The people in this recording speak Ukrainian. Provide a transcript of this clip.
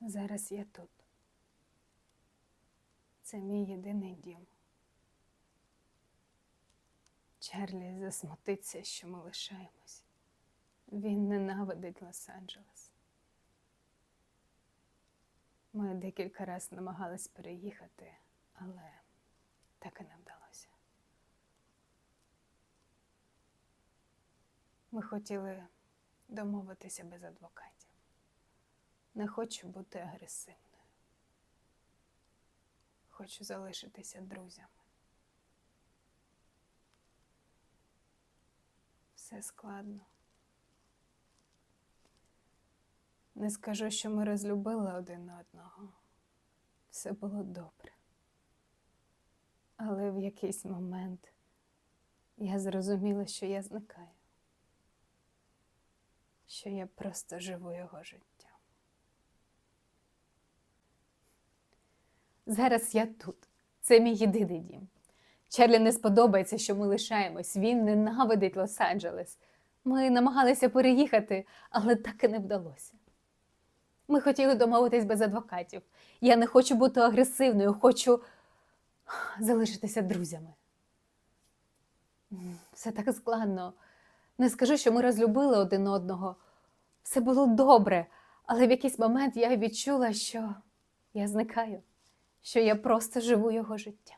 Зараз я тут. Це мій єдиний дім. Чарлі засмутиться, що ми лишаємось. Він ненавидить Лос-Анджелес. Ми декілька разів намагались переїхати, але так і не вдалося. Ми хотіли домовитися без адвокатів. Не хочу бути агресивною. Хочу залишитися друзями. Все складно. Не скажу, що ми розлюбили один одного. Все було добре. Але в якийсь момент я зрозуміла, що я зникаю, що я просто живу його життям. Зараз я тут. Це мій єдиний дім. Чарлі не сподобається, що ми лишаємось. Він ненавидить Лос-Анджелес. Ми намагалися переїхати, але так і не вдалося. Ми хотіли домовитись без адвокатів. Я не хочу бути агресивною, хочу залишитися друзями. Все так складно. Не скажу, що ми розлюбили один одного. Все було добре, але в якийсь момент я відчула, що я зникаю, що я просто живу його життям.